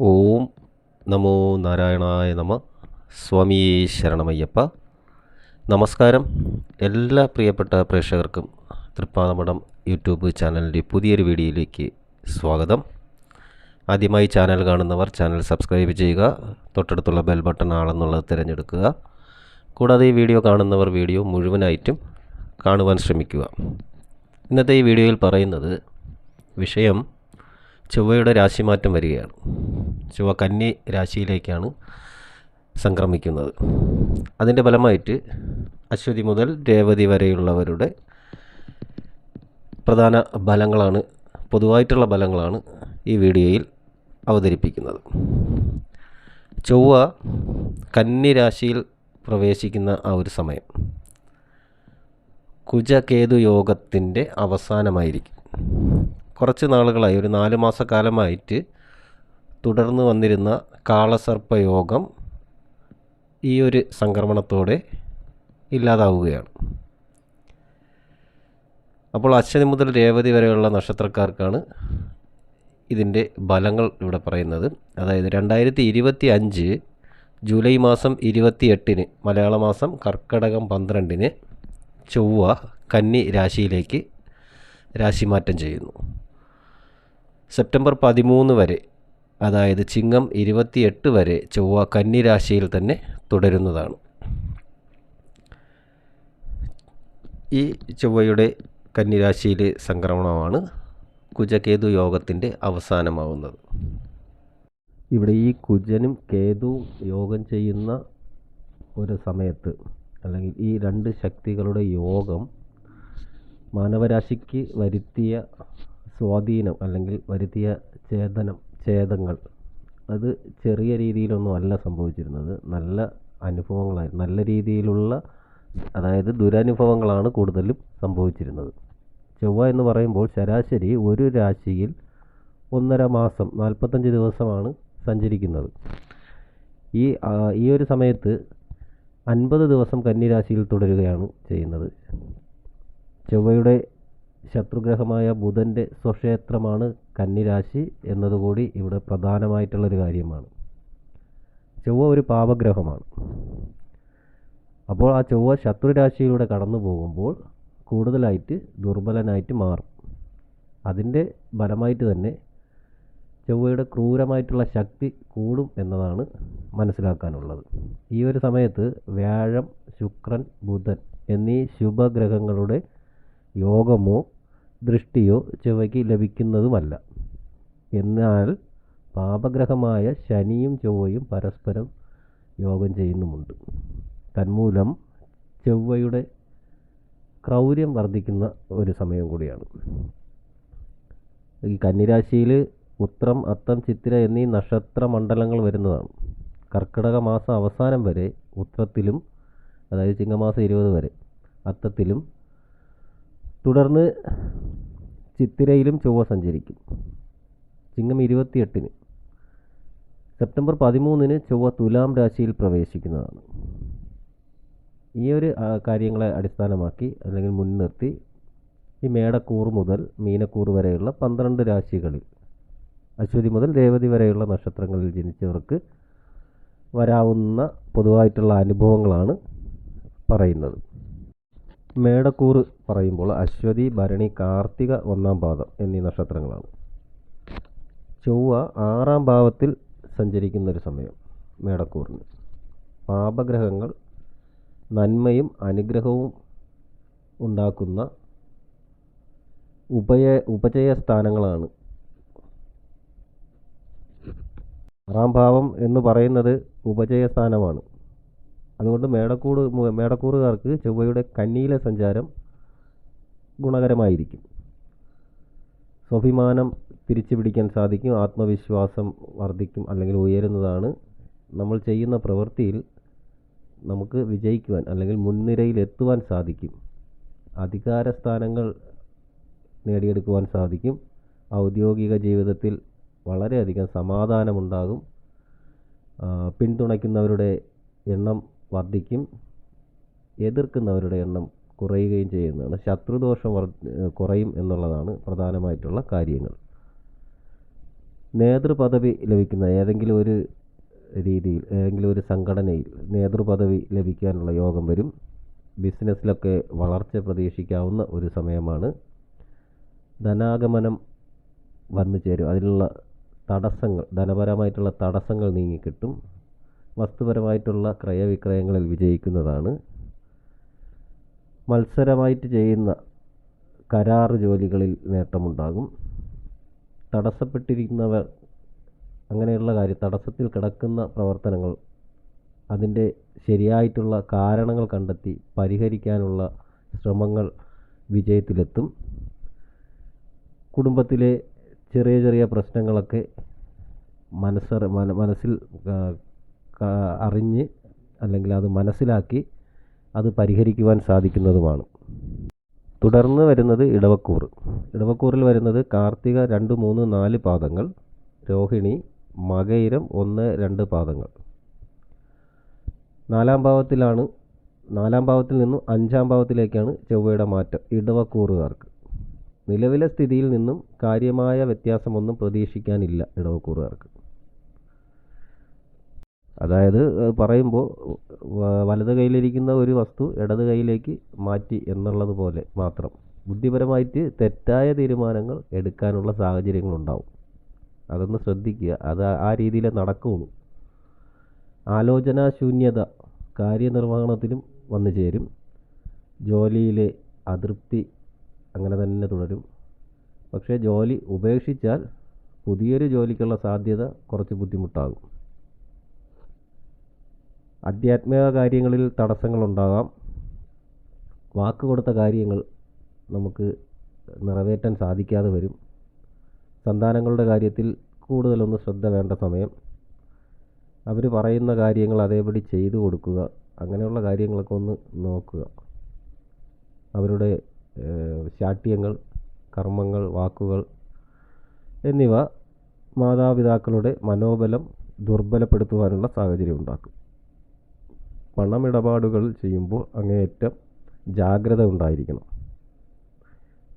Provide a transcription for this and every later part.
ഓം നമോ നാരായണായ നമ. സ്വാമി ശരണമയ്യപ്പ. നമസ്കാരം. എല്ലാ പ്രിയപ്പെട്ട പ്രേക്ഷകർക്കും തൃപ്പാതമഠം യൂട്യൂബ് ചാനലിന്റെ പുതിയൊരു വീഡിയോയിലേക്ക് സ്വാഗതം. ആദ്യമായി ചാനൽ കാണുന്നവർ ചാനൽ സബ്സ്ക്രൈബ് ചെയ്യുക തൊട്ടടുത്തുള്ള ബെൽ ബട്ടൺ ആണെന്നുള്ളത് തിരഞ്ഞെടുക്കുക. കൂടാതെ ഈ വീഡിയോ കാണുന്നവർ വീഡിയോ മുഴുവനായിട്ടും കാണുവാൻ ശ്രമിക്കുക. ഇന്നത്തെ ഈ വീഡിയോയിൽ പറയുന്നത് വിഷയം ചൊവ്വയുടെ രാശിമാറ്റം വരികയാണ്. ചൊവ്വ കന്നി രാശിയിലേക്കാണ് സംക്രമിക്കുന്നത്. അതിന്റെ ഫലമായിട്ട് അശ്വതി മുതൽ രേവതി വരെയുള്ളവരുടെ പ്രധാന ബലങ്ങളാണ് പൊതുവായിട്ടുള്ള ബലങ്ങളാണ് ഈ വീഡിയോയിൽ അവതരിപ്പിക്കുന്നത്. ചൊവ്വ കന്നി രാശിയിൽ പ്രവേശിക്കുന്ന ആ ഒരു സമയം കുജകേതു യോഗത്തിന്റെ അവസാനമായിരിക്കും. കുറച്ച് നാളുകളായി ഒരു നാല് മാസക്കാലമായിട്ട് തുടർന്ന് വന്നിരുന്ന കാളസർപ്പയോഗം ഈ ഒരു സംക്രമണത്തോടെ ഇല്ലാതാവുകയാണ്. അപ്പോൾ അശ്വതി മുതൽ രേവതി വരെയുള്ള നക്ഷത്രക്കാർക്കാണ് ഇതിന്റെ ഫലങ്ങൾ ഇവിടെ പറയുന്നത്. അതായത് രണ്ടായിരത്തി ഇരുപത്തി അഞ്ച് ജൂലൈ മാസം ഇരുപത്തി എട്ടിന് മലയാള മാസം കർക്കടകം പന്ത്രണ്ടിന് ചൊവ്വ കന്നി രാശിയിലേക്ക് രാശിമാറ്റം ചെയ്യുന്നു. സെപ്റ്റംബർ പതിമൂന്ന് വരെ അതായത് ചിങ്ങം ഇരുപത്തിയെട്ട് വരെ ചൊവ്വ കന്നിരാശിയിൽ തന്നെ തുടരുന്നതാണ്. ഈ ചൊവ്വയുടെ കന്നിരാശിയിലെ സംക്രമണമാണ് കുജകേതു യോഗത്തിന്റെ അവസാനമാവുന്നത്. ഇവിടെ ഈ കുജനും കേതുവും യോഗം ചെയ്യുന്ന ഒരു സമയത്ത് അല്ലെങ്കിൽ ഈ രണ്ട് ശക്തികളുടെ യോഗം മാനവരാശിക്ക് വരുത്തിയ സ്വാധീനം അല്ലെങ്കിൽ വരുത്തിയ ചേതനം ഛേദങ്ങൾ. അത് ചെറിയ രീതിയിലൊന്നും അല്ല സംഭവിച്ചിരുന്നത്. നല്ല അനുഭവങ്ങളായി നല്ല രീതിയിലുള്ള അതായത് ദുരനുഭവങ്ങളാണ് കൂടുതലും സംഭവിച്ചിരുന്നത്. ചൊവ്വ എന്ന് പറയുമ്പോൾ ശരാശരി ഒരു രാശിയിൽ ഒന്നര മാസം നാൽപ്പത്തഞ്ച് ദിവസമാണ് സഞ്ചരിക്കുന്നത്. ഈ ഈ ഒരു സമയത്ത് അൻപത് ദിവസം കന്നിരാശിയിൽ തുടരുകയാണ് ചെയ്യുന്നത്. ചൊവ്വയുടെ ശത്രുഗ്രഹമായ ബുധന്റെ സ്വക്ഷേത്രമാണ് കന്നിരാശി എന്നതുകൂടി ഇവിടെ പ്രധാനമായിട്ടുള്ളൊരു കാര്യമാണ്. ചൊവ്വ ഒരു പാപഗ്രഹമാണ്. അപ്പോൾ ആ ചൊവ്വ ശത്രുരാശിയിലൂടെ കടന്നു പോകുമ്പോൾ കൂടുതലായിട്ട് ദുർബലനായിട്ട് മാറും. അതിന്റെ ഫലമായിട്ട് തന്നെ ചൊവ്വയുടെ ക്രൂരമായിട്ടുള്ള ശക്തി കൂടും എന്നതാണ് മനസ്സിലാക്കാനുള്ളത്. ഈ ഒരു സമയത്ത് വ്യാഴം ശുക്രൻ ബുധൻ എന്നീ ശുഭഗ്രഹങ്ങളുടെ യോഗമോ ദൃഷ്ടിയോ ചൊവ്വയ്ക്ക് ലഭിക്കുന്നതുമല്ല. എന്നാൽ പാപഗ്രഹമായ ശനിയും ചൊവ്വയും പരസ്പരം യോഗം ചെയ്യുന്നുമുണ്ട്. തന്മൂലം ചൊവ്വയുടെ ക്രൗര്യം വർദ്ധിക്കുന്ന ഒരു സമയം കൂടിയാണ്. ഈ കന്നിരാശിയിൽ ഉത്രം അത്തം ചിത്തിര എന്നീ നക്ഷത്ര മണ്ഡലങ്ങൾ വരുന്നതാണ്. കർക്കിടക മാസം അവസാനം വരെ ഉത്രത്തിലും അതായത് ചിങ്ങമാസം ഇരുപത് വരെ അത്തത്തിലും തുടർന്ന് ചിത്തിരയിലും ചൊവ്വ സഞ്ചരിക്കും. ചിങ്ങം ഇരുപത്തിയെട്ടിന്. സെപ്റ്റംബർ പതിമൂന്നിന് ചൊവ്വ തുലാം രാശിയിൽ പ്രവേശിക്കുന്നതാണ്. ഈ ഒരു കാര്യങ്ങളെ അടിസ്ഥാനമാക്കി അല്ലെങ്കിൽ മുൻനിർത്തി ഈ മേടക്കൂർ മുതൽ മീനക്കൂർ വരെയുള്ള പന്ത്രണ്ട് രാശികളിൽ അശ്വതി മുതൽ രേവതി വരെയുള്ള നക്ഷത്രങ്ങളിൽ ജനിച്ചവർക്ക് വരാവുന്ന പൊതുവായിട്ടുള്ള അനുഭവങ്ങളാണ് പറയുന്നത്. മേടക്കൂറ് പറയുമ്പോൾ അശ്വതി ഭരണി കാർത്തിക ഒന്നാം പാദം എന്നീ നക്ഷത്രങ്ങളാണ്. ചൊവ്വ ആറാം ഭാവത്തിൽ സഞ്ചരിക്കുന്ന ഒരു സമയം മേടക്കൂറിന്. പാപഗ്രഹങ്ങൾ നന്മയും അനുഗ്രഹവും ഉണ്ടാക്കുന്ന ഉപയ ഉപചയ സ്ഥാനങ്ങളാണ്. ആറാം ഭാവം എന്ന് പറയുന്നത് ഉപചയ സ്ഥാനമാണ്. അതുകൊണ്ട് മേടക്കൂട് മേടക്കൂറുകാർക്ക് ചൊവ്വയുടെ കന്നിയിലെ സഞ്ചാരം ഗുണകരമായിരിക്കും. സ്വാഭിമാനം തിരിച്ചു പിടിക്കാൻ സാധിക്കും ആത്മവിശ്വാസം വർദ്ധിക്കും അല്ലെങ്കിൽ ഉയരുന്നതാണ്. നമ്മൾ ചെയ്യുന്ന പ്രവൃത്തിയിൽ നമുക്ക് വിജയിക്കുവാൻ അല്ലെങ്കിൽ മുൻനിരയിൽ എത്തുവാൻ സാധിക്കും. അധികാര സ്ഥാനങ്ങൾ നേടിയെടുക്കുവാൻ സാധിക്കും. ഔദ്യോഗിക ജീവിതത്തിൽ വളരെയധികം സമാധാനമുണ്ടാകും. പിന്തുണയ്ക്കുന്നവരുടെ എണ്ണം വർദ്ധിക്കും എതിർക്കുന്നവരുടെ എണ്ണം കുറയുകയും ചെയ്യുന്നതാണ്. ശത്രുദോഷം വർ കുറയും എന്നുള്ളതാണ് പ്രധാനമായിട്ടുള്ള കാര്യങ്ങൾ. നേതൃപദവി ലഭിക്കുന്ന ഏതെങ്കിലും ഒരു രീതിയിൽ ഏതെങ്കിലും ഒരു സംഘടനയിൽ നേതൃപദവി ലഭിക്കാനുള്ള യോഗം വരും. ബിസിനസ്സിലൊക്കെ വളർച്ച പ്രതീക്ഷിക്കാവുന്ന ഒരു സമയമാണ്. ധനാഗമനം വന്നു ചേരും. അതിനുള്ള തടസ്സങ്ങൾ ധനപരമായിട്ടുള്ള തടസ്സങ്ങൾ നീങ്ങിക്കിട്ടും വസ്തുപരമായിട്ടുള്ള ക്രയവിക്രയങ്ങളിൽ വിജയിക്കുന്നതാണ്. മത്സരമായിട്ട് ചെയ്യുന്ന കരാർ ജോലികളിൽ നേട്ടമുണ്ടാകും. തടസ്സപ്പെട്ടിരിക്കുന്നവർ അങ്ങനെയുള്ള കാര്യം തടസ്സത്തിൽ കിടക്കുന്ന പ്രവർത്തനങ്ങൾ അതിന്റെ ശരിയായിട്ടുള്ള കാരണങ്ങൾ കണ്ടെത്തി പരിഹരിക്കാനുള്ള ശ്രമങ്ങൾ വിജയത്തിലെത്തും. കുടുംബത്തിലെ ചെറിയ ചെറിയ പ്രശ്നങ്ങളൊക്കെ മനസ്സറി മനസ്സിൽ അറിഞ്ഞ് അല്ലെങ്കിൽ അത് മനസ്സിലാക്കി അത് പരിഹരിക്കുവാൻ സാധിക്കുന്നതുമാണ്. തുടർന്ന് വരുന്നത് ഇടവക്കൂർ ഇടവക്കൂറിൽ വരുന്നത് കാർത്തിക രണ്ട് മൂന്ന് നാല് പാദങ്ങൾ രോഹിണി മകയിരം ഒന്ന് രണ്ട് പാദങ്ങൾ. നാലാം ഭാവത്തിലാണ് നാലാം ഭാവത്തിൽ നിന്നും അഞ്ചാം ഭാവത്തിലേക്കാണ് ചൊവ്വയുടെ മാറ്റം ഇടവക്കൂറുകാർക്ക്. നിലവിലെ സ്ഥിതിയിൽ നിന്നും കാര്യമായ വ്യത്യാസമൊന്നും പ്രതീക്ഷിക്കാനില്ല ഇടവക്കൂറുകാർക്ക്. അതായത് പറയുമ്പോൾ വലത് കയ്യിലിരിക്കുന്ന ഒരു വസ്തു ഇടത് കൈയിലേക്ക് മാറ്റി എന്നുള്ളത് പോലെ മാത്രം. ബുദ്ധിപരമായിട്ട് തെറ്റായ തീരുമാനങ്ങൾ എടുക്കാനുള്ള സാഹചര്യങ്ങളുണ്ടാവും. അതൊന്ന് ശ്രദ്ധിക്കുക. അത് ആ- രീതിയിലേ നടക്കുകയുള്ളൂ ആലോചനാശൂന്യത കാര്യനിർവഹണത്തിലും വന്നു ചേരും. ജോലിയിലെ അതൃപ്തി അങ്ങനെ തന്നെ തുടരും. പക്ഷേ ജോലി ഉപേക്ഷിച്ചാൽ പുതിയൊരു ജോലിക്കുള്ള സാധ്യത കുറച്ച് ബുദ്ധിമുട്ടാകും. ആധ്യാത്മിക കാര്യങ്ങളിൽ തടസ്സങ്ങളുണ്ടാകാം. വാക്ക് കൊടുത്ത കാര്യങ്ങൾ നമുക്ക് നിറവേറ്റാൻ സാധിക്കാതെ വരും. സന്താനങ്ങളുടെ കാര്യത്തിൽ കൂടുതലൊന്ന് ശ്രദ്ധ വേണ്ട സമയം. അവർ പറയുന്ന കാര്യങ്ങൾ അതേപടി ചെയ്തു കൊടുക്കുക. അങ്ങനെയുള്ള കാര്യങ്ങളൊക്കെ ഒന്ന് നോക്കുക. അവരുടെ ശാഠ്യങ്ങൾ കർമ്മങ്ങൾ വാക്കുകൾ എന്നിവ മാതാപിതാക്കളുടെ മനോബലം ദുർബലപ്പെടുത്തുവാനുള്ള സാഹചര്യം ഉണ്ടാക്കും. പണമിടപാടുകൾ ചെയ്യുമ്പോൾ അങ്ങേയറ്റം ജാഗ്രത ഉണ്ടായിരിക്കണം.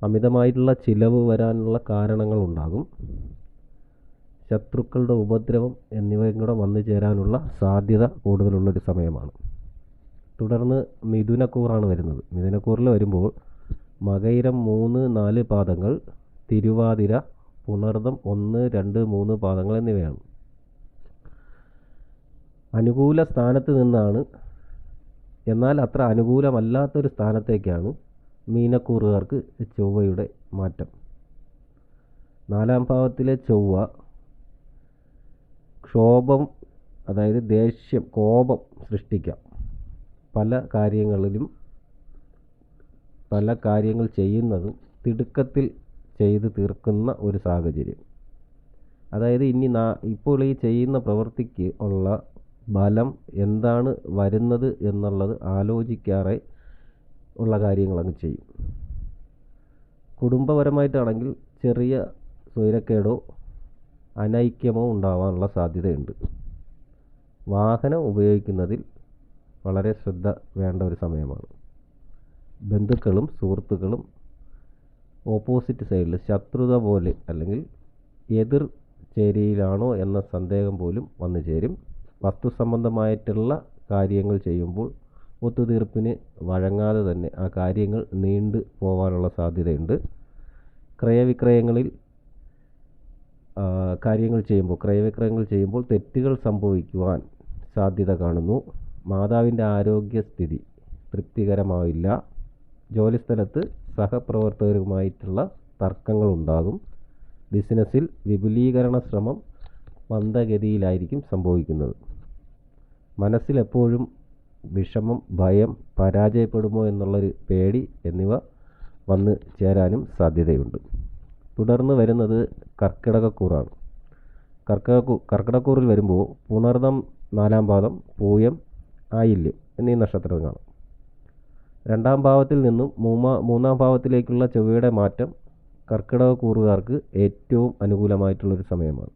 അമിതമായിട്ടുള്ള ചിലവ് വരാനുള്ള കാരണങ്ങൾ ഉണ്ടാകും. ശത്രുക്കളുടെ ഉപദ്രവം എന്നിവയും കൂടെ വന്നു ചേരാനുള്ള സാധ്യത കൂടുതലുള്ളൊരു സമയമാണ്. തുടർന്ന് മിഥുനക്കൂറാണ് വരുന്നത്. മിഥുനക്കൂറിൽ വരുമ്പോൾ മകയിരം മൂന്ന് നാല് പാദങ്ങൾ തിരുവാതിര പുണർദം ഒന്ന് രണ്ട് മൂന്ന് പാദങ്ങൾ എന്നിവയാണ്. അനുകൂല സ്ഥാനത്ത് നിന്നാണ് എന്നാൽ അത്ര അനുകൂലമല്ലാത്തൊരു സ്ഥാനത്തേക്കാണ് മീനക്കൂറുകാർക്ക് ചൊവ്വയുടെ മാറ്റം. നാലാം ഭാവത്തിലെ ചൊവ്വ ക്ഷോഭം അതായത് ദേഷ്യം കോപം സൃഷ്ടിക്കാം. പല കാര്യങ്ങളിലും പല കാര്യങ്ങൾ ചെയ്യുന്നതും തിടുക്കത്തിൽ ചെയ്ത് തീർക്കുന്ന ഒരു സാഹചര്യം. അതായത് ഇനി നാ ഇപ്പോൾ ഈ ചെയ്യുന്ന പ്രവൃത്തിക്ക് ഉള്ള ഫലം എന്താണ് വരുന്നത് എന്നുള്ളത് ആലോചിക്കാറെ ഉള്ള കാര്യങ്ങളങ്ങ് ചെയ്യും. കുടുംബപരമായിട്ടാണെങ്കിൽ ചെറിയ സ്വൈരക്കേടോ അനൈക്യമോ ഉണ്ടാവാനുള്ള സാധ്യതയുണ്ട്. വാഹനം ഉപയോഗിക്കുന്നതിൽ വളരെ ശ്രദ്ധ വേണ്ട ഒരു സമയമാണ്. ബന്ധുക്കളും സുഹൃത്തുക്കളും ഓപ്പോസിറ്റ് സൈഡിൽ ശത്രുത പോലെ അല്ലെങ്കിൽ എതിർ ചേരിയിലാണോ എന്ന സന്ദേഹം പോലും വന്നു ചേരും വസ്തു സംബന്ധമായിട്ടുള്ള കാര്യങ്ങൾ ചെയ്യുമ്പോൾ ഒത്തുതീർപ്പിന് വഴങ്ങാതെ തന്നെ ആ കാര്യങ്ങൾ നീണ്ടു പോവാനുള്ള സാധ്യതയുണ്ട്. ക്രയവിക്രയങ്ങളിൽ കാര്യങ്ങൾ ചെയ്യുമ്പോൾ ക്രയവിക്രയങ്ങൾ ചെയ്യുമ്പോൾ തെറ്റുകൾ സംഭവിക്കുവാൻ സാധ്യത കാണുന്നു. മാതാവിന്റെ ആരോഗ്യസ്ഥിതി തൃപ്തികരമാവില്ല. ജോലിസ്ഥലത്ത് സഹപ്രവർത്തകരുമായിട്ടുള്ള തർക്കങ്ങളുണ്ടാകും. ബിസിനസ്സിൽ വിപുലീകരണ ശ്രമം മന്ദഗതിയിലായിരിക്കും സംഭവിക്കുന്നത്. മനസ്സിലെപ്പോഴും വിഷമം ഭയം പരാജയപ്പെടുമോ എന്നുള്ളൊരു പേടി എന്നിവ വന്ന് ചേരാനും സാധ്യതയുണ്ട്. തുടർന്ന് വരുന്നത് കർക്കിടകക്കൂറാണ്. കർക്കിടകൂ കർക്കിടക്കൂറിൽ വരുമ്പോൾ പുണർദം നാലാം പാദം പൂയം ആയില്യം എന്നീ നക്ഷത്രങ്ങളാണ് രണ്ടാം ഭാവത്തിൽ നിന്നും മൂന്നാ മൂന്നാം ഭാവത്തിലേക്കുള്ള ചൊവ്വയുടെ മാറ്റം കർക്കിടകക്കൂറുകാർക്ക് ഏറ്റവും അനുകൂലമായിട്ടുള്ളൊരു സമയമാണ്.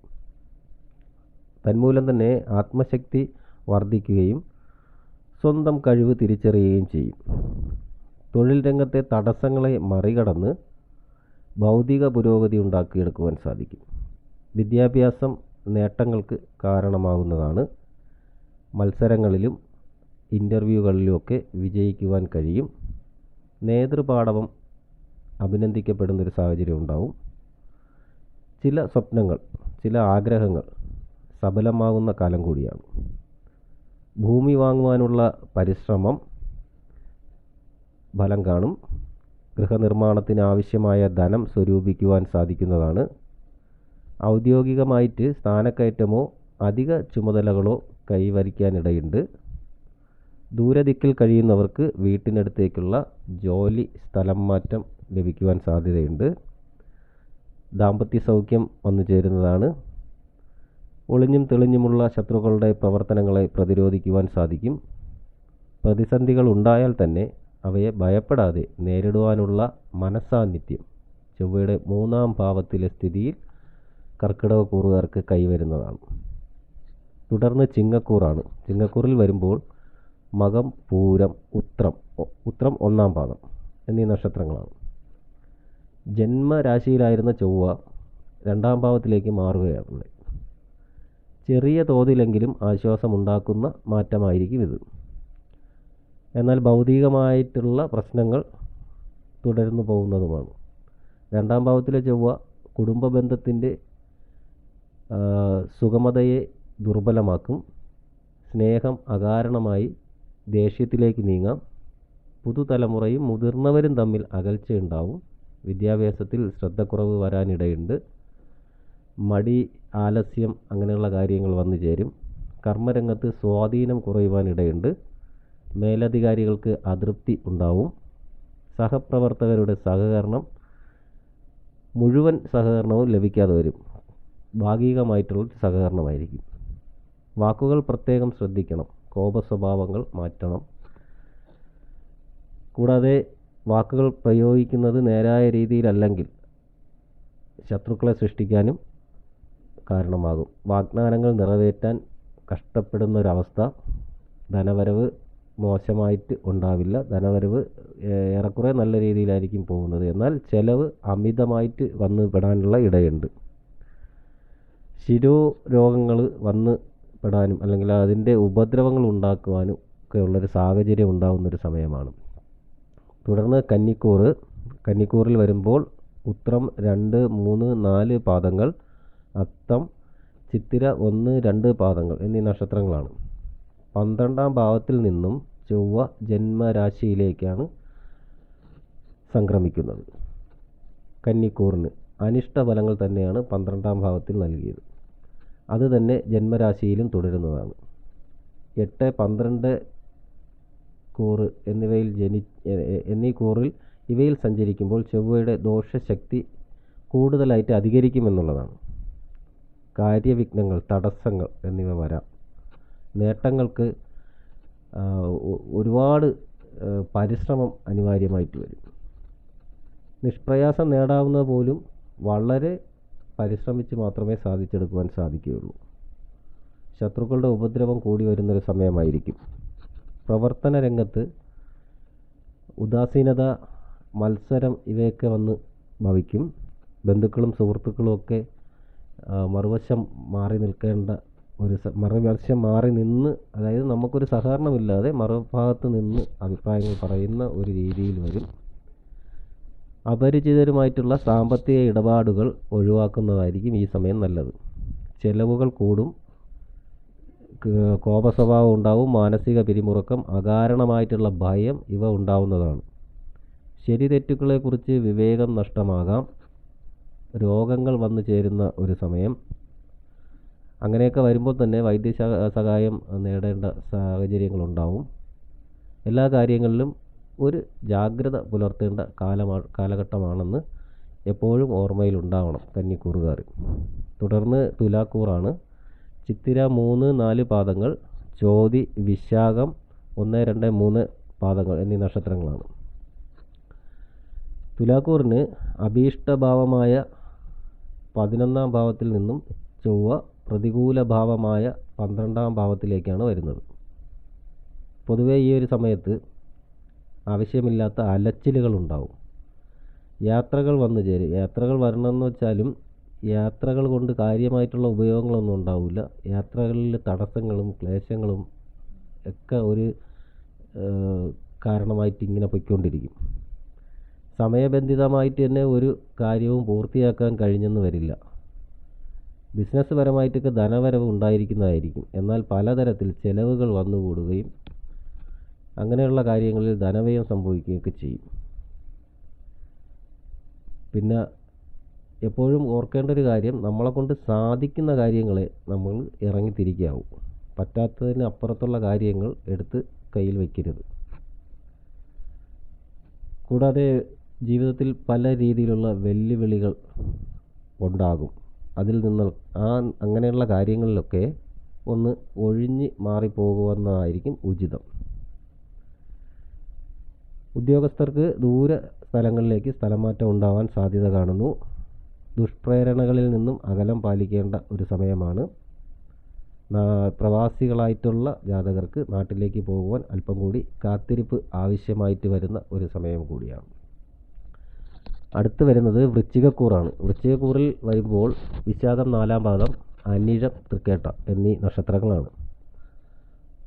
തന്മൂലം തന്നെ ആത്മശക്തി വർദ്ധിക്കുകയും സ്വന്തം കഴിവ് തിരിച്ചറിയുകയും ചെയ്യും. തൊഴിൽ രംഗത്തെ തടസ്സങ്ങളെ മറികടന്ന് ഭൗതിക പുരോഗതി ഉണ്ടാക്കിയെടുക്കുവാൻ സാധിക്കും. വിദ്യാഭ്യാസം നേട്ടങ്ങൾക്ക് കാരണമാകുന്നതാണ്. മത്സരങ്ങളിലും ഇന്റർവ്യൂകളിലുമൊക്കെ വിജയിക്കുവാൻ കഴിയും. നേതൃപാടവം അഭിനന്ദിക്കപ്പെടുന്നൊരു സാഹചര്യം ഉണ്ടാവും. ചില സ്വപ്നങ്ങൾ ചില ആഗ്രഹങ്ങൾ സഫലമാകുന്ന കാലം കൂടിയാണ്. ഭൂമി വാങ്ങുവാനുള്ള പരിശ്രമം ഫലം കാണും. ഗൃഹനിർമ്മാണത്തിന് ആവശ്യമായ ധനം സ്വരൂപിക്കുവാൻ സാധിക്കുന്നതാണ്. ഔദ്യോഗികമായിട്ട് സ്ഥാനക്കയറ്റമോ അധിക ചുമതലകളോ കൈവരിക്കാനിടയുണ്ട്. ദൂരദിക്കിൽ കഴിയുന്നവർക്ക് വീട്ടിനടുത്തേക്കുള്ള ജോലി സ്ഥലം മാറ്റം ലഭിക്കുവാൻ സാധ്യതയുണ്ട്. ദാമ്പത്യ സൗഖ്യം വന്നു ചേരുന്നതാണ് ഒളിഞ്ഞും തെളിഞ്ഞുമുള്ള ശത്രുക്കളുടെ പ്രവർത്തനങ്ങളെ പ്രതിരോധിക്കുവാൻ സാധിക്കും. പ്രതിസന്ധികൾ ഉണ്ടായാൽ തന്നെ അവയെ ഭയപ്പെടാതെ നേരിടുവാനുള്ള മനസ്സാന്നിധ്യം ചൊവ്വയുടെ മൂന്നാം ഭാവത്തിലെ സ്ഥിതിയിൽ കർക്കിടക കൂറുകാർക്ക് കൈവരുന്നതാണ്. തുടർന്ന് ചിങ്ങക്കൂറാണ്. ചിങ്ങക്കൂറിൽ വരുമ്പോൾ മകം പൂരം ഉത്രം ഉത്രം ഒന്നാം പാദം എന്നീ നക്ഷത്രങ്ങളാണ്. ജന്മരാശിയിലായിരുന്ന ചൊവ്വ രണ്ടാം ഭാവത്തിലേക്ക് മാറുകയാണ്. ചെറിയ തോതിലെങ്കിലും ആശ്വാസമുണ്ടാക്കുന്ന മാറ്റമായിരിക്കും ഇത്. എന്നാൽ ഭൗതികമായിട്ടുള്ള പ്രശ്നങ്ങൾ തുടർന്നു പോകുന്നതുമാണ്. രണ്ടാം ഭാവത്തിലെ ചൊവ്വ കുടുംബ ബന്ധത്തിന്റെ സുഗമതയെ ദുർബലമാക്കും. സ്നേഹം അകാരണമായി ദേഷ്യത്തിലേക്ക് നീങ്ങാം. പുതുതലമുറയും മുതിർന്നവരും തമ്മിൽ അകൽച്ചയുണ്ടാവും. വിദ്യാഭ്യാസത്തിൽ ശ്രദ്ധക്കുറവ് വരാനിടയുണ്ട്. മടി ആലസ്യം അങ്ങനെയുള്ള കാര്യങ്ങൾ വന്നു ചേരും. കർമ്മരംഗത്ത് സ്വാധീനം കുറയുവാനിടയുണ്ട് മേലധികാരികൾക്ക് അതൃപ്തി ഉണ്ടാവും. സഹപ്രവർത്തകരുടെ സഹകരണം മുഴുവൻ സഹകരണവും ലഭിക്കാതെ വരും. ഭാഗികമായിട്ടുള്ള സഹകരണമായിരിക്കും. വാക്കുകൾ പ്രത്യേകം ശ്രദ്ധിക്കണം. കോപസ്വഭാവങ്ങൾ മാറ്റണം. കൂടാതെ വാക്കുകൾ പ്രയോഗിക്കുന്നത് നേരായ രീതിയിലല്ലെങ്കിൽ ശത്രുക്കളെ സൃഷ്ടിക്കാനും കാരണമാകും. വാഗ്ദാനങ്ങൾ നിറവേറ്റാൻ കഷ്ടപ്പെടുന്ന ഒരവസ്ഥ ധനവരവ് മോശമായിട്ട് ഉണ്ടാവില്ല. ധനവരവ് ഏറെക്കുറെ നല്ല രീതിയിലായിരിക്കും പോകുന്നത്. എന്നാൽ ചെലവ് അമിതമായിട്ട് വന്ന് പെടാനുള്ള ഇടയുണ്ട്. ശിരോ രോഗങ്ങൾ വന്ന് പെടാനും അല്ലെങ്കിൽ അതിന്റെ ഉപദ്രവങ്ങൾ ഉണ്ടാക്കുവാനും ഒക്കെ ഉള്ളൊരു സാഹചര്യം ഉണ്ടാകുന്നൊരു സമയമാണ്. തുടർന്ന് കന്നിക്കൂറ്. കന്നിക്കൂറിൽ വരുമ്പോൾ ഉത്രം രണ്ട് മൂന്ന് നാല് പാദങ്ങൾ അത്തം ചിത്തിര ഒന്ന് രണ്ട് പാദങ്ങൾ എന്നീ നക്ഷത്രങ്ങളാണ്. പന്ത്രണ്ടാം ഭാവത്തിൽ നിന്നും ചൊവ്വ ജന്മരാശിയിലേക്കാണ് സംക്രമിക്കുന്നത്. കന്നിക്കൂറിന് അനിഷ്ടഫലങ്ങൾ തന്നെയാണ് പന്ത്രണ്ടാം ഭാവത്തിൽ നൽകിയത്. അത് തന്നെ ജന്മരാശിയിലും തുടരുന്നതാണ്. എട്ട് പന്ത്രണ്ട് കൂറ് എന്നിവയിൽ ജനി എന്നീ കൂറിൽ ഇവയിൽ സഞ്ചരിക്കുമ്പോൾ ചൊവ്വയുടെ ദോഷശക്തി കൂടുതലായിട്ട് അധികരിക്കുമെന്നുള്ളതാണ്. കാര്യവിഘ്നങ്ങൾ തടസ്സങ്ങൾ എന്നിവ വരാം. നേട്ടങ്ങൾക്ക് ഒരുപാട് പരിശ്രമം അനിവാര്യമായിട്ട് വരും. നിഷ്പ്രയാസം നേടാവുന്ന പോലും വളരെ പരിശ്രമിച്ച് മാത്രമേ സാധിച്ചെടുക്കുവാൻ സാധിക്കുകയുള്ളൂ. ശത്രുക്കളുടെ ഉപദ്രവം കൂടി വരുന്നൊരു സമയമായിരിക്കും. പ്രവർത്തന രംഗത്ത് ഉദാസീനത മത്സരം ഇവയൊക്കെ വന്ന് ഭവിക്കും. ബന്ധുക്കളും സുഹൃത്തുക്കളും ഒക്കെ മറുവശം മാറി നിൽക്കേണ്ട ഒരു മറുവശം മാറി നിന്ന് അതായത് നമുക്കൊരു സഹകരണമില്ലാതെ മറുഭാഗത്ത് നിന്ന് അഭിപ്രായങ്ങൾ പറയുന്ന ഒരു രീതിയിൽ വരും. അപരിചിതരുമായിട്ടുള്ള സാമ്പത്തിക ഇടപാടുകൾ ഒഴിവാക്കുന്നതായിരിക്കും ഈ സമയം നല്ലത്. ചെലവുകൾ കൂടും കോപസ്വഭാവം കോപ സ്വഭാവം ഉണ്ടാവും മാനസിക പിരിമുറുക്കം അകാരണമായിട്ടുള്ള ഭയം ഇവ ഉണ്ടാവുന്നതാണ്. ശരി തെറ്റുകളെക്കുറിച്ച് വിവേകം നഷ്ടമാകാം. രോഗങ്ങൾ വന്നു ചേരുന്ന ഒരു സമയം. അങ്ങനെയൊക്കെ വരുമ്പോൾ തന്നെ വൈദ്യ സഹായം നേടേണ്ട സാഹചര്യങ്ങളുണ്ടാവും. എല്ലാ കാര്യങ്ങളിലും ഒരു ജാഗ്രത പുലർത്തേണ്ട കാലമാ കാലഘട്ടമാണെന്ന് എപ്പോഴും ഓർമ്മയിലുണ്ടാവണം കന്നിക്കൂറുകാർ. തുടർന്ന് തുലാക്കൂറാണ്. ചിത്തിര മൂന്ന് നാല് പാദങ്ങൾ ചോതി വിശാഖം ഒന്ന് രണ്ട് മൂന്ന് പാദങ്ങൾ എന്നീ നക്ഷത്രങ്ങളാണ്. തുലാക്കൂറിന് അഭീഷ്ടഭാവമായ പതിനൊന്നാം ഭാവത്തിൽ നിന്നും ചൊവ്വ പ്രതികൂല ഭാവമായ പന്ത്രണ്ടാം ഭാവത്തിലേക്കാണ് വരുന്നത്. പൊതുവേ ഈ ഒരു സമയത്ത് ആവശ്യമില്ലാത്ത അലച്ചിലുകൾ ഉണ്ടാവും. യാത്രകൾ വന്നു ചേരും. യാത്രകൾ വരണമെന്ന് വെച്ചാലും യാത്രകൾ കൊണ്ട് കാര്യമായിട്ടുള്ള ഉപയോഗങ്ങളൊന്നും ഉണ്ടാവില്ല. യാത്രകളിൽ തടസ്സങ്ങളും ക്ലേശങ്ങളും ഒക്കെ ഒരു കാരണമായിട്ട് ഇങ്ങനെ പൊയ്ക്കൊണ്ടിരിക്കും. സമയബന്ധിതമായിട്ട് തന്നെ ഒരു കാര്യവും പൂർത്തിയാക്കാൻ കഴിഞ്ഞെന്ന് വരില്ല. ബിസിനസ് പരമായിട്ടൊക്കെ ധനവരവ് ഉണ്ടായിരിക്കുന്നതായിരിക്കും. എന്നാൽ പലതരത്തിൽ ചെലവുകൾ വന്നുകൂടുകയും അങ്ങനെയുള്ള കാര്യങ്ങളിൽ ധനവ്യയം സംഭവിക്കുകയൊക്കെ ചെയ്യും. പിന്നെ എപ്പോഴും ഓർക്കേണ്ട ഒരു കാര്യം നമ്മളെ കൊണ്ട് സാധിക്കുന്ന കാര്യങ്ങളെ നമ്മൾ ഇറങ്ങിത്തിരിക്കാവും. പറ്റാത്തതിന് അപ്പുറത്തുള്ള കാര്യങ്ങൾ എടുത്ത് കയ്യിൽ വയ്ക്കരുത് കൂടാതെ ജീവിതത്തിൽ പല രീതിയിലുള്ള വെല്ലുവിളികൾ ഉണ്ടാകും. അതിൽ നിന്ന് ആ അങ്ങനെയുള്ള കാര്യങ്ങളിലൊക്കെ ഒന്ന് ഒഴിഞ്ഞ് മാറിപ്പോകുമെന്നായിരിക്കും ഉചിതം. ഉദ്യോഗസ്ഥർക്ക് ദൂര സ്ഥലങ്ങളിലേക്ക് സ്ഥലമാറ്റം ഉണ്ടാവാൻ സാധ്യത കാണുന്നു. ദുഷ്പ്രേരണകളിൽ നിന്നും അകലം പാലിക്കേണ്ട ഒരു സമയമാണ്. പ്രവാസികളായിട്ടുള്ള ജാതകർക്ക് നാട്ടിലേക്ക് പോകുവാൻ അല്പം കൂടി കാത്തിരിപ്പ് ആവശ്യമായിട്ട് വരുന്ന ഒരു സമയം കൂടിയാണ്. അടുത്ത് വരുന്നത് വൃശ്ചികക്കൂറാണ്. വൃശ്ചികക്കൂറിൽ വരുമ്പോൾ വിശാഖം നാലാം പാദം അനിഴം തൃക്കേട്ട എന്നീ നക്ഷത്രങ്ങളാണ്.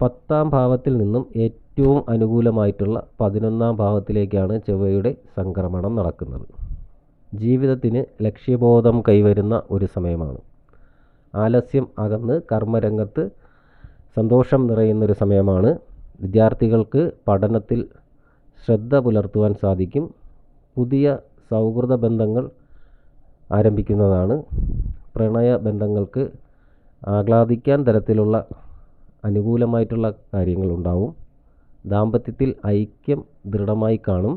പത്താം ഭാവത്തിൽ നിന്നും ഏറ്റവും അനുകൂലമായിട്ടുള്ള പതിനൊന്നാം ഭാവത്തിലേക്കാണ് ചൊവ്വയുടെ സംക്രമണം നടക്കുന്നത്. ജീവിതത്തിന് ലക്ഷ്യബോധം കൈവരുന്ന ഒരു സമയമാണ്. ആലസ്യം അകന്ന് കർമ്മരംഗത്ത് സന്തോഷം നിറയുന്നൊരു സമയമാണ്. വിദ്യാർത്ഥികൾക്ക് പഠനത്തിൽ ശ്രദ്ധ പുലർത്തുവാൻ സാധിക്കും. പുതിയ സൗഹൃദ ബന്ധങ്ങൾ ആരംഭിക്കുന്നതാണ്. പ്രണയ ബന്ധങ്ങൾക്ക് ആഹ്ലാദിക്കാൻ തരത്തിലുള്ള അനുകൂലമായിട്ടുള്ള കാര്യങ്ങളുണ്ടാവും ദാമ്പത്യത്തിൽ ഐക്യം ദൃഢമായി കാണും.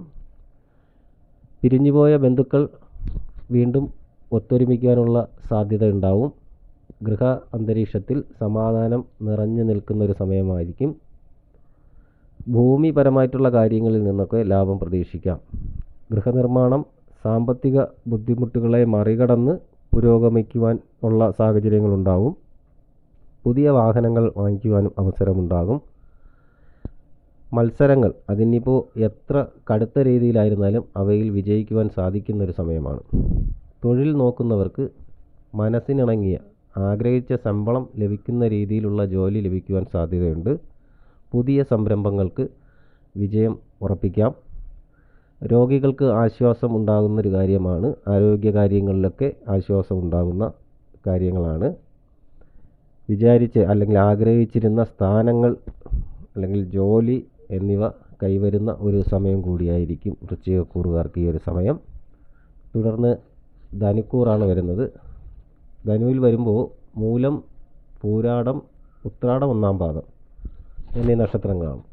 പിരിഞ്ഞുപോയ ബന്ധുക്കൾ വീണ്ടും ഒത്തൊരുമിക്കാനുള്ള സാധ്യത ഉണ്ടാവും. ഗൃഹ അന്തരീക്ഷത്തിൽ സമാധാനം നിറഞ്ഞു നിൽക്കുന്ന ഒരു സമയമായിരിക്കും. ഭൂമിപരമായിട്ടുള്ള കാര്യങ്ങളിൽ നിന്നൊക്കെ ലാഭം പ്രതീക്ഷിക്കാം. ഗൃഹനിർമ്മാണം സാമ്പത്തിക ബുദ്ധിമുട്ടുകളെ മറികടന്ന് പുരോഗമിക്കുവാൻ ഉള്ള സാഹചര്യങ്ങളുണ്ടാവും. പുതിയ വാഹനങ്ങൾ വാങ്ങിക്കുവാനും അവസരമുണ്ടാകും. മത്സരങ്ങൾ അതിനിപ്പോൾ എത്ര കടുത്ത രീതിയിലായിരുന്നാലും അവയിൽ വിജയിക്കുവാൻ സാധിക്കുന്ന ഒരു സമയമാണ്. തൊഴിൽ നോക്കുന്നവർക്ക് മനസ്സിനിണങ്ങിയ ആഗ്രഹിച്ച ശമ്പളം ലഭിക്കുന്ന രീതിയിലുള്ള ജോലി ലഭിക്കുവാൻ സാധ്യതയുണ്ട്. പുതിയ സംരംഭങ്ങൾക്ക് വിജയം ഉറപ്പിക്കാം. രോഗികൾക്ക് ആശ്വാസം ഉണ്ടാകുന്ന ഒരു കാര്യമാണ്. ആരോഗ്യ കാര്യങ്ങളിലൊക്കെ ആശ്വാസം ഉണ്ടാകുന്ന കാര്യങ്ങളാണ്. വിചാരിച്ച് അല്ലെങ്കിൽ ആഗ്രഹിച്ചിരുന്ന സ്ഥാനങ്ങൾ അല്ലെങ്കിൽ ജോലി എന്നിവ കൈവരുന്ന ഒരു സമയം കൂടിയായിരിക്കും വൃശ്ചികക്കൂറുകാർക്ക് ഈ ഒരു സമയം. തുടർന്ന് ധനുക്കൂറാണ് വരുന്നത്. ധനുവിൽ വരുമ്പോൾ മൂലം പൂരാടം ഉത്രാടം ഒന്നാം പാദം എന്നീ നക്ഷത്രങ്ങളാണ്.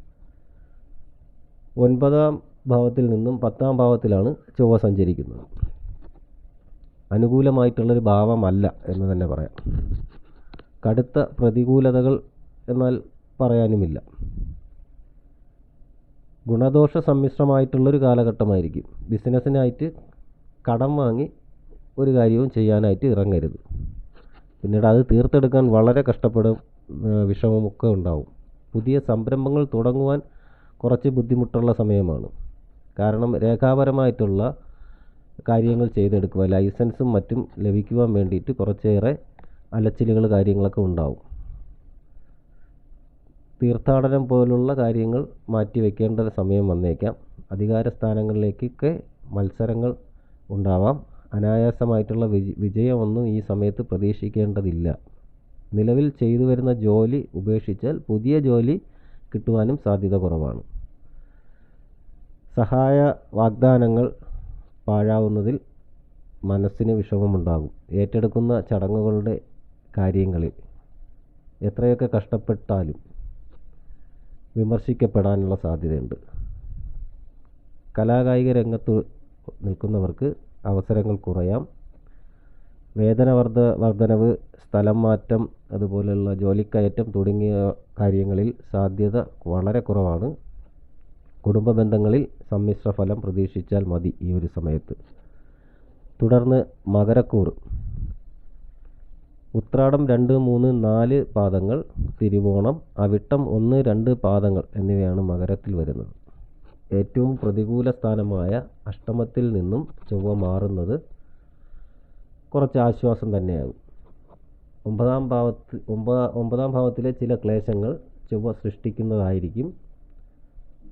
ഒൻപതാം ഭാവത്തിൽ നിന്നും പത്താം ഭാവത്തിലാണ് ചൊവ്വ സഞ്ചരിക്കുന്നത്. അനുകൂലമായിട്ടുള്ളൊരു ഭാവമല്ല എന്ന് തന്നെ പറയാം. കടുത്ത പ്രതികൂലതകൾ എന്നാൽ പറയാനുമില്ല. ഗുണദോഷ സമ്മിശ്രമായിട്ടുള്ളൊരു കാലഘട്ടമായിരിക്കും. ബിസിനസ്സിനായിട്ട് കടം വാങ്ങി ഒരു കാര്യവും ചെയ്യാനായിട്ട് ഇറങ്ങരുത്. പിന്നീട് അത് തീർത്തെടുക്കാൻ വളരെ കഷ്ടപ്പെടും വിഷമമൊക്കെ ഉണ്ടാവും. പുതിയ സംരംഭങ്ങൾ തുടങ്ങുവാൻ കുറച്ച് ബുദ്ധിമുട്ടുള്ള സമയമാണ്. കാരണം രേഖാപരമായിട്ടുള്ള കാര്യങ്ങൾ ചെയ്തെടുക്കുക ലൈസൻസും മറ്റും ലഭിക്കുവാൻ വേണ്ടിയിട്ട് കുറച്ചേറെ അലച്ചിലുകൾ കാര്യങ്ങളൊക്കെ ഉണ്ടാവും. തീർത്ഥാടനം പോലുള്ള കാര്യങ്ങൾ മാറ്റി വെക്കേണ്ട സമയം വന്നേക്കാം. അധികാര സ്ഥാനങ്ങളിലേക്കൊക്കെ മത്സരങ്ങൾ ഉണ്ടാവാം. അനായാസമായിട്ടുള്ള വിജ വിജയമൊന്നും ഈ സമയത്ത് പ്രതീക്ഷിക്കേണ്ടതില്ല. നിലവിൽ ചെയ്തു വരുന്ന ജോലി ഉപേക്ഷിച്ചാൽ പുതിയ ജോലി കിട്ടുവാനും സാധ്യത കുറവാണ്. സഹായ വാഗ്ദാനങ്ങൾ പാഴാവുന്നതിൽ മനസ്സിന് വിഷമമുണ്ടാകും. ഏറ്റെടുക്കുന്ന ചടങ്ങുകളുടെ കാര്യങ്ങളിൽ എത്രയൊക്കെ കഷ്ടപ്പെട്ടാലും വിമർശിക്കപ്പെടാനുള്ള സാധ്യതയുണ്ട്. കലാകായിക രംഗത്ത് നിൽക്കുന്നവർക്ക് അവസരങ്ങൾ കുറയാം. വേതന വർധ വർധനവ് സ്ഥലം മാറ്റം അതുപോലെയുള്ള ജോലിക്കയറ്റം തുടങ്ങിയ കാര്യങ്ങളിൽ സാധ്യത വളരെ കുറവാണ്. കുടുംബ ബന്ധങ്ങളിൽ സമ്മിശ്ര ഫലം പ്രതീക്ഷിച്ചാൽ മതി ഈ ഒരു സമയത്ത്. തുടർന്ന് മകരക്കൂർ. ഉത്രാടം രണ്ട് മൂന്ന് നാല് പാദങ്ങൾ തിരുവോണം അവിട്ടം ഒന്ന് രണ്ട് പാദങ്ങൾ എന്നിവയാണ് മകരത്തിൽ വരുന്നത്. ഏറ്റവും പ്രതികൂല സ്ഥാനമായ അഷ്ടമത്തിൽ നിന്നും ചൊവ്വ മാറുന്നത് കുറച്ച് ആശ്വാസം തന്നെയാകും. ഒമ്പതാം ഭാവത്ത് ഒമ്പതാ ഭാവത്തിലെ ചില ക്ലേശങ്ങൾ ചൊവ്വ സൃഷ്ടിക്കുന്നതായിരിക്കും.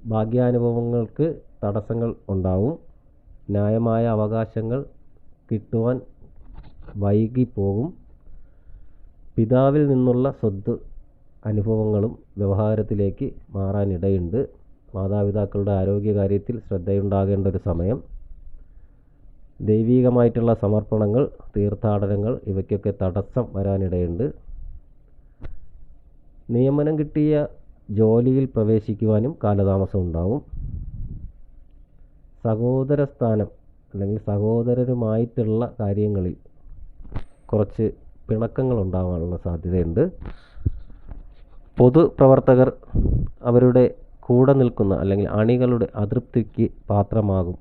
ഭാഗ്യാനുഭവങ്ങൾക്ക് തടസ്സങ്ങൾ ഉണ്ടാവും. ന്യായമായ അവകാശങ്ങൾ കിട്ടുവാൻ വൈകിപ്പോകും. പിതാവിൽ നിന്നുള്ള സ്വത്ത് അനുഭവങ്ങളും വ്യവഹാരത്തിലേക്ക് മാറാനിടയുണ്ട്. മാതാപിതാക്കളുടെ ആരോഗ്യകാര്യത്തിൽ ശ്രദ്ധയുണ്ടാകേണ്ട ഒരു സമയം. ദൈവീകമായിട്ടുള്ള സമർപ്പണങ്ങൾ തീർത്ഥാടനങ്ങൾ ഇവയ്ക്കൊക്കെ തടസ്സം വരാനിടയുണ്ട്. നിയമനം കിട്ടിയ ജോലിയിൽ പ്രവേശിക്കുവാനും കാലതാമസം ഉണ്ടാവും. സഹോദര സ്ഥാനം അല്ലെങ്കിൽ സഹോദരരുമായിട്ടുള്ള കാര്യങ്ങളിൽ കുറച്ച് പിണക്കങ്ങൾ ഉണ്ടാകാനുള്ള സാധ്യതയുണ്ട്. പൊതുപ്രവർത്തകർ അവരുടെ കൂടെ നിൽക്കുന്ന അല്ലെങ്കിൽ അണികളുടെ അതൃപ്തിക്ക് പാത്രമാകും.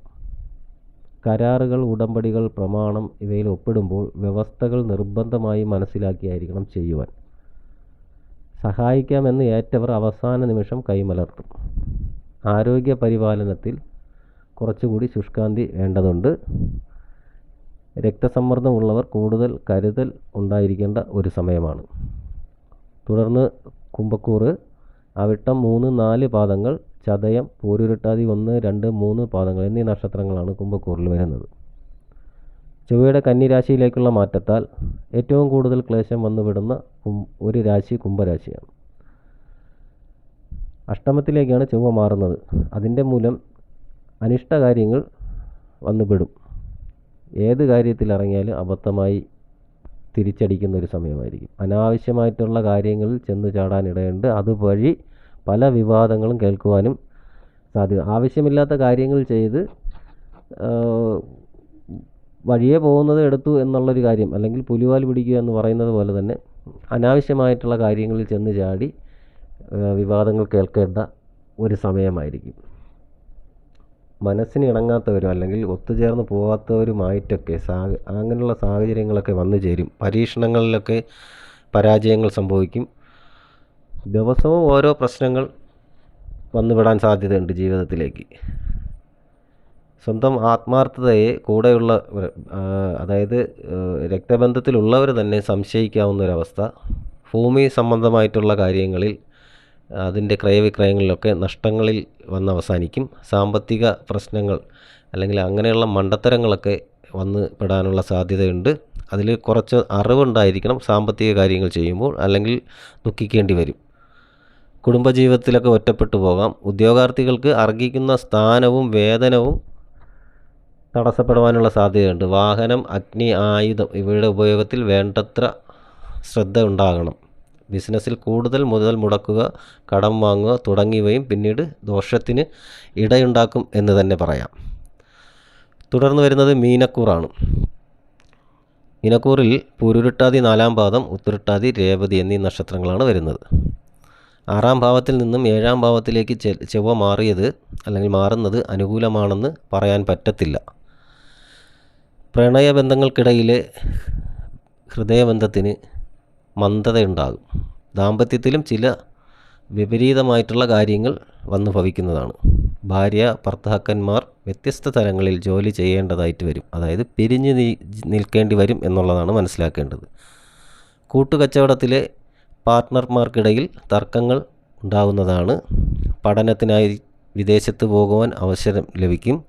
കരാറുകൾ ഉടമ്പടികൾ പ്രമാണം ഇവയിൽ ഒപ്പിടുമ്പോൾ വ്യവസ്ഥകൾ നിർബന്ധമായി മനസ്സിലാക്കിയായിരിക്കണം ചെയ്യുവാൻ. സഹായിക്കാമെന്ന് ഏറ്റവർ അവസാന നിമിഷം കൈമലർത്തും. ആരോഗ്യ പരിപാലനത്തിൽ കുറച്ചുകൂടി ശുഷ്കാന്തി വേണ്ടതുണ്ട്. രക്തസമ്മർദ്ദമുള്ളവർ കൂടുതൽ കരുതൽ ഉണ്ടായിരിക്കേണ്ട ഒരു സമയമാണ്. തുടർന്ന് കുംഭക്കൂറ് അവിട്ടം മൂന്ന് നാല് പാദങ്ങൾ ചതയം പൂരുരുട്ടാതി ഒന്ന് രണ്ട് മൂന്ന് പാദങ്ങൾ എന്നീ നക്ഷത്രങ്ങളാണ് കുംഭക്കൂറിൽ വരുന്നത്. ചൊവ്വയുടെ കന്നിരാശിയിലേക്കുള്ള മാറ്റത്താൽ ഏറ്റവും കൂടുതൽ ക്ലേശം വന്നുവിടുന്ന ഒരു രാശി കുംഭരാശിയാണ്. അഷ്ടമത്തിലേക്കാണ് ചൊവ്വ മാറുന്നത്. അതിന്റെ മൂലം അനിഷ്ട കാര്യങ്ങൾ വന്നുപെടും. ഏത് കാര്യത്തിൽ ഇറങ്ങിയാലും അബദ്ധമായി തിരിച്ചടിക്കുന്ന ഒരു സമയമായിരിക്കും. അനാവശ്യമായിട്ടുള്ള കാര്യങ്ങളിൽ ചെന്ന് ചാടാനിടയുണ്ട് അതുവഴി പല വിവാദങ്ങളും കേൾക്കുവാനും സാധ്യത. ആവശ്യമില്ലാത്ത കാര്യങ്ങൾ ചെയ്ത് വഴിയെ പോകുന്നത് എടുത്തു എന്നുള്ളൊരു കാര്യം അല്ലെങ്കിൽ പുലിവാൽ പിടിക്കുക എന്ന് പറയുന്നത് പോലെ തന്നെ അനാവശ്യമായിട്ടുള്ള കാര്യങ്ങളിൽ ചെന്ന് ചാടി വിവാദങ്ങൾ കേൾക്കേണ്ട ഒരു സമയമായിരിക്കും. മനസ്സിന് ഇണങ്ങാത്തവരും അല്ലെങ്കിൽ ഒത്തുചേർന്ന് പോകാത്തവരുമായിട്ടൊക്കെ സാ അങ്ങനെയുള്ള സാഹചര്യങ്ങളൊക്കെ വന്നു ചേരും. പരീക്ഷണങ്ങളിലൊക്കെ പരാജയങ്ങൾ സംഭവിക്കും. ദിവസവും ഓരോ പ്രശ്നങ്ങൾ വന്നുവിടാൻ സാധ്യതയുണ്ട് ജീവിതത്തിലേക്ക്. സ്വന്തം ആത്മാർത്ഥതയെ കൂടെയുള്ള അതായത് രക്തബന്ധത്തിലുള്ളവർ തന്നെ സംശയിക്കാവുന്ന ഒരവസ്ഥ ഭൂമി സംബന്ധമായിട്ടുള്ള കാര്യങ്ങളിൽ അതിന്റെ ക്രയവിക്രയങ്ങളിലൊക്കെ നഷ്ടങ്ങളിൽ വന്ന് അവസാനിക്കും സാമ്പത്തിക പ്രശ്നങ്ങൾ അല്ലെങ്കിൽ അങ്ങനെയുള്ള മണ്ടത്തരങ്ങളൊക്കെ വന്ന് പെടാനുള്ള സാധ്യതയുണ്ട്. അതിൽ കുറച്ച് അറിവുണ്ടായിരിക്കണം സാമ്പത്തിക കാര്യങ്ങൾ ചെയ്യുമ്പോൾ അല്ലെങ്കിൽ ദുഃഖിക്കേണ്ടി വരും. കുടുംബജീവിതത്തിലൊക്കെ ഒറ്റപ്പെട്ടു പോകാം. ഉദ്യോഗാർത്ഥികൾക്ക് അർഹിക്കുന്ന സ്ഥാനവും വേതനവും തടസ്സപ്പെടുവാനുള്ള സാധ്യതയുണ്ട്. വാഹനം അഗ്നി ആയുധം ഇവയുടെ ഉപയോഗത്തിൽ വേണ്ടത്ര ശ്രദ്ധ ഉണ്ടാകണം. ബിസിനസ്സിൽ കൂടുതൽ മുതൽ മുടക്കുക കടം വാങ്ങുക തുടങ്ങിയവയും പിന്നീട് ദോഷത്തിന് ഇടയുണ്ടാക്കും എന്ന് തന്നെ പറയാം. തുടർന്ന് വരുന്നത് മീനക്കൂറാണ്. മീനക്കൂറിൽ പൂരുരുട്ടാതി നാലാം പാദം ഉത്തുരുട്ടാതി രേവതി എന്നീ നക്ഷത്രങ്ങളാണ് വരുന്നത്. ആറാം ഭാവത്തിൽ നിന്നും ഏഴാം ഭാവത്തിലേക്ക് ചെ ചൊവ്വ മാറിയത് അല്ലെങ്കിൽ മാറുന്നത് അനുകൂലമാണെന്ന് പറയാൻ പറ്റത്തില്ല. പ്രണയബന്ധങ്ങൾക്കിടയിലെ ഹൃദയബന്ധത്തിന് മന്ദതയുണ്ടാകും. ദാമ്പത്യത്തിലും ചില വിപരീതമായിട്ടുള്ള കാര്യങ്ങൾ വന്നു ഭവിക്കുന്നതാണ്. ഭാര്യ ഭർത്താക്കന്മാർ വ്യത്യസ്ത തലങ്ങളിൽ ജോലി ചെയ്യേണ്ടതായിട്ട് വരും. അതായത് പിരിഞ്ഞു നിൽക്കേണ്ടി വരും എന്നുള്ളതാണ് മനസ്സിലാക്കേണ്ടത്. കൂട്ടുകച്ചവടത്തിലെ പാർട്ട്ണർമാർക്കിടയിൽ തർക്കങ്ങൾ ഉണ്ടാകുന്നതാണ് പഠനത്തിനായി വിദേശത്ത് പോകുവാൻ അവസരം ലഭിക്കും.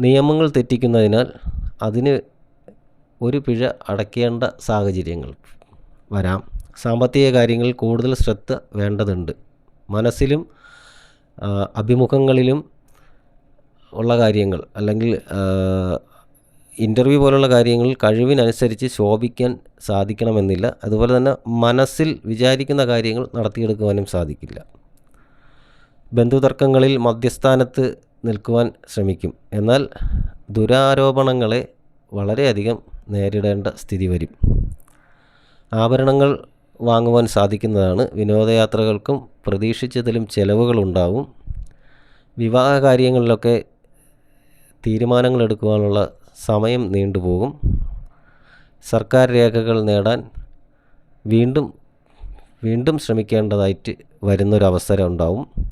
നിയമങ്ങൾ തെറ്റിക്കുന്നതിനാൽ അതിന് ഒരു പിഴ അടയ്ക്കേണ്ട സാഹചര്യങ്ങൾ വരാം. സാമ്പത്തിക കാര്യങ്ങളിൽ കൂടുതൽ ശ്രദ്ധ വേണ്ടതുണ്ട്. മനസ്സിലും അഭിമുഖങ്ങളിലും ഉള്ള കാര്യങ്ങൾ അല്ലെങ്കിൽ ഇന്റർവ്യൂ പോലുള്ള കാര്യങ്ങൾ കഴിവിനനുസരിച്ച് ശോഭിക്കാൻ സാധിക്കണമെന്നില്ല. അതുപോലെ തന്നെ മനസ്സിൽ വിചാരിക്കുന്ന കാര്യങ്ങൾ നടത്തിയെടുക്കുവാനും സാധിക്കില്ല. ബന്ധുതർക്കങ്ങളിൽ മധ്യസ്ഥാനത്ത് നിൽക്കുവാൻ ശ്രമിക്കും. എന്നാൽ ദുരാരോപണങ്ങളെ വളരെയധികം നേരിടേണ്ട സ്ഥിതി വരും. ആഭരണങ്ങൾ വാങ്ങുവാൻ സാധിക്കുന്നതാണ്. വിനോദയാത്രകൾക്കും പ്രതീക്ഷിച്ചതിലും ചിലവുകളുണ്ടാവും. വിവാഹ കാര്യങ്ങളിലൊക്കെ തീരുമാനങ്ങൾ എടുക്കുവാനുള്ള സമയം നീണ്ടുപോകും. സർക്കാർ രേഖകൾ നേടാൻ വീണ്ടും വീണ്ടും ശ്രമിക്കേണ്ടതായിട്ട് വരുന്നൊരവസരം ഉണ്ടാവും.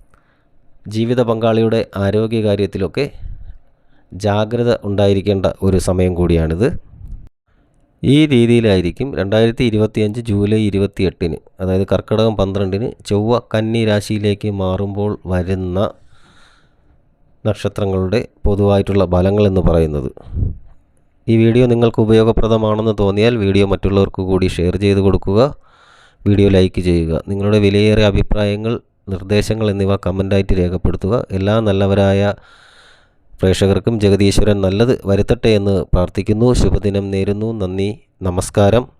ജീവിത പങ്കാളിയുടെ ആരോഗ്യകാര്യത്തിലൊക്കെ ജാഗ്രത ഉണ്ടായിരിക്കേണ്ട ഒരു സമയം കൂടിയാണിത്. ഈ രീതിയിലായിരിക്കും രണ്ടായിരത്തി ഇരുപത്തിയഞ്ച് ജൂലൈ ഇരുപത്തി എട്ടിന് അതായത് കർക്കിടകം പന്ത്രണ്ടിന് ചൊവ്വ കന്നി രാശിയിലേക്ക് മാറുമ്പോൾ വരുന്ന നക്ഷത്രങ്ങളുടെ പൊതുവായിട്ടുള്ള ഫലങ്ങൾ എന്ന് പറയുന്നത്. ഈ വീഡിയോ നിങ്ങൾക്ക് ഉപയോഗപ്രദമാണെന്ന് തോന്നിയാൽ വീഡിയോ മറ്റുള്ളവർക്ക് കൂടി ഷെയർ ചെയ്ത് കൊടുക്കുക വീഡിയോ ലൈക്ക് ചെയ്യുക. നിങ്ങളുടെ വിലയേറിയ അഭിപ്രായങ്ങൾ നിർദ്ദേശങ്ങൾ എന്നിവ കമന്റായിട്ട് രേഖപ്പെടുത്തുക. എല്ലാ നല്ലവരായ പ്രേക്ഷകർക്കും ജഗതീശ്വരൻ നല്ലത് വരുത്തട്ടെ എന്ന് പ്രാർത്ഥിക്കുന്നു. ശുഭദിനം നേരുന്നു. നന്ദി. നമസ്കാരം.